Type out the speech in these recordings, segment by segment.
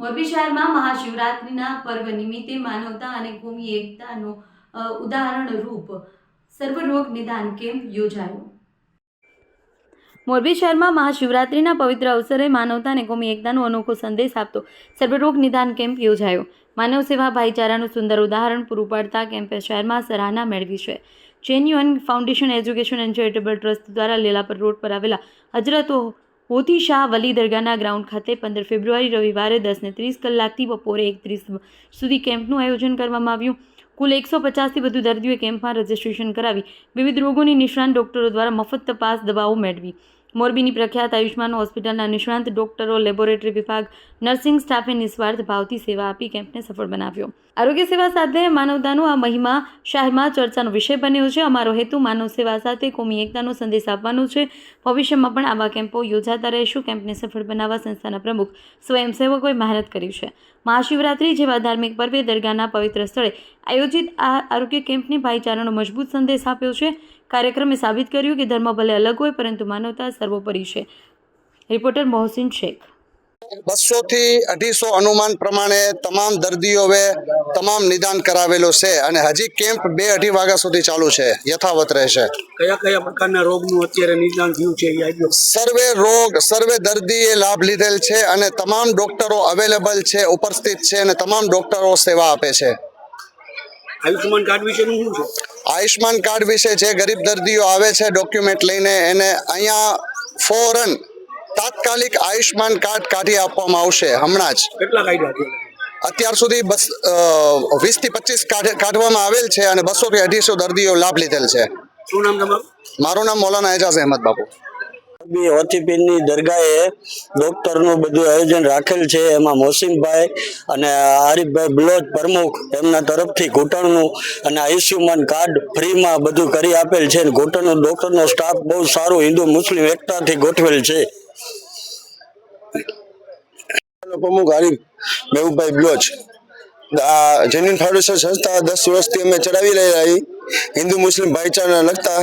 મોરબી શહેરમાં મહાશિવરાત્રિના પર્વ નિમિત્તે માનવતા અને ભૂમિ એકતાનો ઉદાહરણ રૂપ સર્વરોગ નિદાન કેમ્પ યોજાયો. મોરબી શહેરમાં મહાશિવરાત્રિના પવિત્ર અવસરે માનવતા અને કોમી એકતાનો અનોખો સંદેશ આપતો સર્વરોગ નિદાન કેમ્પ યોજાયો. માનવ સેવા ભાઈચારાનું સુંદર ઉદાહરણ પૂરું પાડતા કેમ્પે શહેરમાં સરાહના મેળવી છે genuine foundation education and charitable trust દ્વારા લીલાપર રોડ પર આવેલા હજરત હોથી શાહ વલી દરગાહના ગ્રાઉન્ડ ખાતે પંદર ફેબ્રુઆરી રવિવારે દસને ત્રીસ કલાકથી બપોરે એક ત્રીસ સુધી કેમ્પનું આયોજન કરવામાં આવ્યું. કુલ એકસો પચાસથી વધુ દર્દીઓએ કેમ્પમાં રજીસ્ટ્રેશન કરાવી. વિવિધ રોગોની નિષ્ણાંત ડોક્ટરો દ્વારા મફત તપાસ દવાઓ મેળવી. મોરબીની પ્રખ્યાત આયુષ્માન હોસ્પિટલના નિષ્ણાંત ડોક્ટરો, લેબોરેટરી વિભાગ, નર્સિંગ સ્ટાફે નિસ્વાર્થ ભાવથી સેવા આપી કેમ્પને સફળ બનાવ્યો. આરોગ્ય સેવા સાથે માનવતાનો આ મહિમા શહેરમાં ચર્ચાનો વિષય બન્યો છે. અમારો હેતુ માનવ સેવા સાથે કોમી એકતાનો સંદેશ આપવાનો છે. ભવિષ્યમાં પણ આવા કેમ્પો યોજાતા રહેશું. કેમ્પને સફળ બનાવવા સંસ્થાના પ્રમુખ, સ્વયંસેવકોએ મહેનત કરી છે. મહાશિવરાત્રી જેવા ધાર્મિક પર્વે દરગાહના પવિત્ર સ્થળે આયોજિત આ આરોગ્ય કેમ્પને ભાઈચારાનો મજબૂત સંદેશ આપ્યો છે. કાર્યક્રમે સાબિત કર્યું કે ધર્મ ભલે અલગ હોય પરંતુ માનવતા સર્વોપરી છે. રિપોર્ટર મોહસિન શેખ. બસો થી અઢીસો અનુમાન પ્રમાણે તમામ દર્દીઓએ તમામ નિદાન કરાવેલું છે અને હજી કેમ્પ બે અઢી વાગ્યા સુધી ચાલુ છે યથાવત રહેશે. કયા કયા પ્રકારના રોગનું અત્યારે નિદાન થયું છે સર્વે રોગ સર્વે દર્દીએ લાભ લીધેલ છે અને તમામ ડોક્ટરો અવેલેબલ છે ઉપસ્થિત છે અને તમામ ડોક્ટરો સેવા આપે છે. આયુષ્યમાન કાર્ડ વિશેનું શું છે? આયુષ્માન કાર્ડ વિશે જે ગરીબ દર્દીઓ આવે છે ડોક્યુમેન્ટ લઈને એને અહીંયા ફોરન તાત્કાલિક આયુષ્માન કાર્ડ કાઢી આપવામાં આવશે હમણાં જ. અત્યાર સુધી બસ વીસથી પચીસ કાઢવામાં આવેલ છે અને બસો થી અઢીસો દર્દીઓ લાભ લીધેલ છે. શું નામ તમારું? મારું નામ મૌલાના એજાઝ અહેમદ બાપુ. બી હોતીપીરની દરગાહે ડોક્ટરનું બધું આયોજન રાખેલ છે. એમાં મોસીમભાઈ અને આરીફભાઈ બ્લોચ પ્રમુખ એમના તરફથી ઘૂંટણનું અને આયુષ્યમાન કાર્ડ ફ્રીમાં બધું કરી આપેલ છે. અને ઘૂંટણનું ડોક્ટરનો સ્ટાફ બહુ સારો હિન્દુ મુસ્લિમ એકતાથી ગોઠવેલ છે. પ્રમુખ આરીફ મેહુભાઈ બ્લોચ. જેન્યુન ફાઉન્ડેશન સંસ્થા દસ વર્ષથી અમે ચલાવી રહ્યા છીએ. હિન્દુ મુસ્લિમ ભાઈચારાને લગતા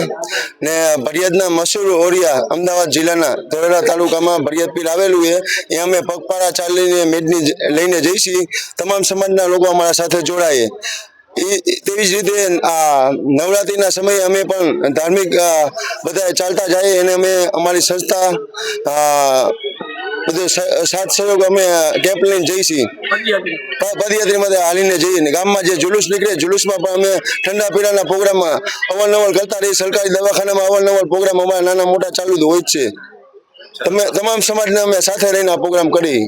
ને ભરિયાદના મશહૂર ઓરિયા અમદાવાદ જિલ્લાના ધોલેરા તાલુકામાં ભરિયાદ પીર આવેલું છે. એ અમે પગપાળા ચાલીને મેદની લઈને જઈશી. તમામ સમાજના લોકો અમારા સાથે જોડાય તેવી જ રીતે આ નવરાત્રિના સમયે અમે પણ ધાર્મિક બધા ચાલતા જઈએ અને અમે અમારી સંસ્થા બધું સાથ સહયોગ અમે કેમ્પ લઈને જઈશું પદયાત્રીમાં હાલીને જઈએ ને. ગામમાં જે જુલુસ નીકળે જુલુસમાં પણ અમે ઠંડા પીણાના પ્રોગ્રામમાં અવારનવાર કરતા રહીએ. સરકારી દવાખાનામાં અવારનવાર પ્રોગ્રામ અમારા નાના મોટા ચાલુ હોય જ છે. તમે તમામ સમાજને અમે સાથે રહીને આ પ્રોગ્રામ કરી.